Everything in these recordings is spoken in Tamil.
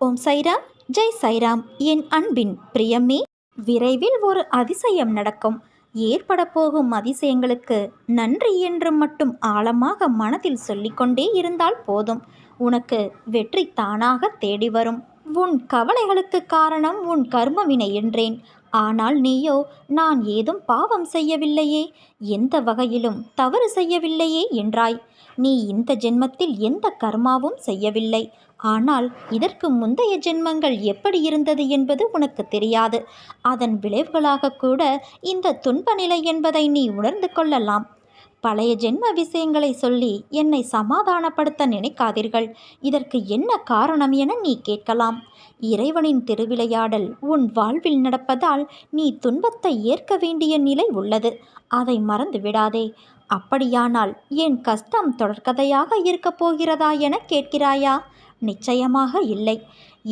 ஓம் சைராம் ஜெய் சைராம். என் அன்பின் பிரியமே விரைவில் ஒரு அதிசயம் நடக்கும். ஏற்பட போகும் அதிசயங்களுக்கு நன்றி என்று மட்டும் ஆழமாக மனதில் சொல்லிக்கொண்டே இருந்தால் போதும். உனக்கு வெற்றி தானாக தேடி வரும். உன் கவலைகளுக்கு காரணம் உன் கர்மவினை என்றேன். ஆனால் நீயோ நான் ஏதும் பாவம் செய்யவில்லையே. எந்த வகையிலும் தவறு செய்யவில்லையே என்றாய். நீ இந்த ஜென்மத்தில் எந்த கர்மாவும் செய்யவில்லை. ஆனால் இதற்கு முந்தைய ஜென்மங்கள் எப்படி இருந்தது என்பது உனக்கு தெரியாது. அதன் விளைவுகளாக கூட இந்த துன்ப நிலை என்பதை நீ உணர்ந்து கொள்ளலாம். பழைய ஜென்ம விஷயங்களை சொல்லி என்னை சமாதானப்படுத்த நினைக்காதீர்கள். இதற்கு என்ன காரணம் என நீ கேட்கலாம். இறைவனின் திருவிளையாடல் உன் வாழ்வில் நடப்பதால் நீ துன்பத்தை ஏற்க வேண்டிய நிலை உள்ளது. அதை மறந்து விடாதே அப்படியானால் என் கஷ்டம் தொடர்கதையாக இருக்கப் போகிறதா என கேட்கிறாயா? நிச்சயமாக இல்லை.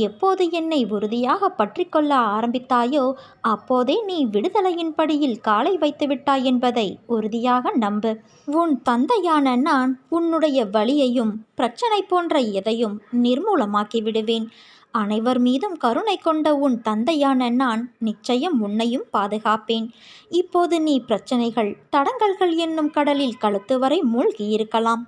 எப்போது என்னை உறுதியாக பற்றி கொள்ள ஆரம்பித்தாயோ அப்போதே நீ விடுதலையின் படியில் காலை வைத்து விட்டாய் என்பதை உறுதியாக நம்பு. உன் தந்தையான நான் உன்னுடைய வழியையும் பிரச்சனை போன்ற எதையும் நிர்மூலமாக்கி விடுவேன். அனைவர் மீதும் கருணை கொண்ட உன் தந்தையான நான் நிச்சயம் உன்னையும் பாதுகாப்பேன். இப்போது நீ பிரச்சனைகள் தடங்கல்கள் என்னும் கடலில் கழுத்து வரை மூழ்கியிருக்கலாம்.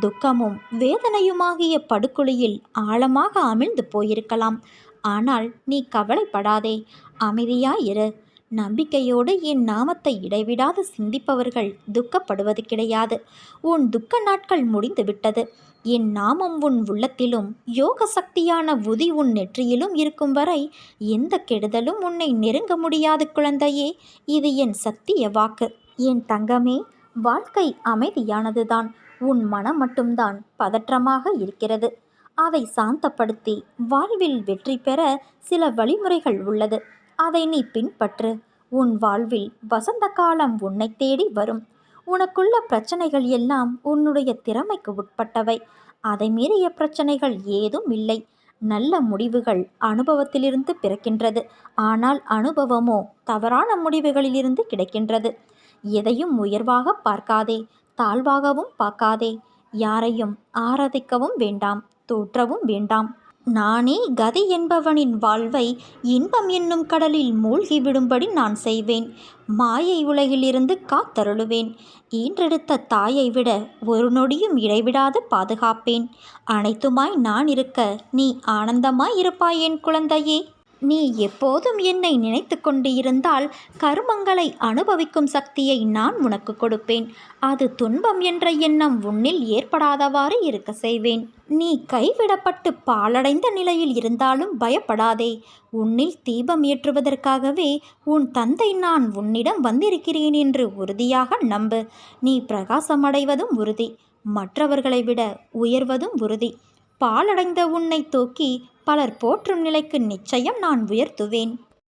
துக்கமும் வேதனையுமாகிய படுகொலியில் ஆழமாக அமிழ்ந்து போயிருக்கலாம். ஆனால் நீ கவலைப்படாதே. அமைதியாயிரு. நம்பிக்கையோடு என் நாமத்தை இடைவிடாது சிந்திப்பவர்கள் துக்கப்படுவது கிடையாது. உன் துக்க நாட்கள் முடிந்துவிட்டது. என் நாமம் உன் உள்ளத்திலும் யோக சக்தியான உதி உன் நெற்றியிலும் இருக்கும் வரை எந்த கெடுதலும் உன்னை நெருங்க முடியாது குழந்தையே. இது என் சத்திய வாக்கு. என் தங்கமே வாழ்க்கை அமைதியானதுதான். உன் மனம் மட்டும்தான் பதற்றமாக இருக்கிறது. அதை சாந்தப்படுத்தி வாழ்வில் வெற்றி பெற சில வழிமுறைகள் உள்ளது. அதை நீ பின்பற்று. உன் வாழ்வில் வசந்த காலம் உன்னை தேடி வரும். உனக்குள்ள பிரச்சனைகள் எல்லாம் உன்னுடைய திறமைக்கு உட்பட்டவை. அதை மீறிய பிரச்சனைகள் ஏதும் இல்லை. நல்ல முடிவுகள் அனுபவத்திலிருந்து பிறக்கின்றது. ஆனால் அனுபவமோ தவறான முடிவுகளிலிருந்து கிடைக்கின்றது. எதையும் உயர்வாக பார்க்காதே தாழ்வாகவும் பார்க்காதே. யாரையும் ஆராதிக்கவும் வேண்டாம் தோற்றவும் வேண்டாம். நானே கதி என்பவனின் வாழ்வை இன்பம் என்னும் கடலில் மூழ்கிவிடும்படி நான் செய்வேன். மாயை உலகிலிருந்து காத்தருளுவேன். ஈன்றெடுத்த தாயை விட ஒரு நொடியும் இடைவிடாது பாதுகாப்பேன். அனைத்துமாய் நான் இருக்க நீ ஆனந்தமாய் இருப்பாய் என் குழந்தையே. நீ எப்போதும் என்னை நினைத்து கொண்டு இருந்தால் கருமங்களை அனுபவிக்கும் சக்தியை நான் உனக்கு கொடுப்பேன். அது துன்பம் என்ற எண்ணம் உன்னில் ஏற்படாதவாறு இருக்க செய்வேன். நீ கைவிடப்பட்டு பாலடைந்த நிலையில் இருந்தாலும் பயப்படாதே. உன்னில் தீபம் ஏற்றுவதற்காகவே உன் தந்தை நான் உன்னிடம் வந்திருக்கிறேன் என்று உறுதியாக நம்பு. நீ பிரகாசமடைவதும் உறுதி. மற்றவர்களை விட உயர்வதும் உறுதி. பாலடைந்த உன்னை தூக்கி பலர் போற்றும் நிலைக்கு நிச்சயம் நான் உயர்த்துவேன்.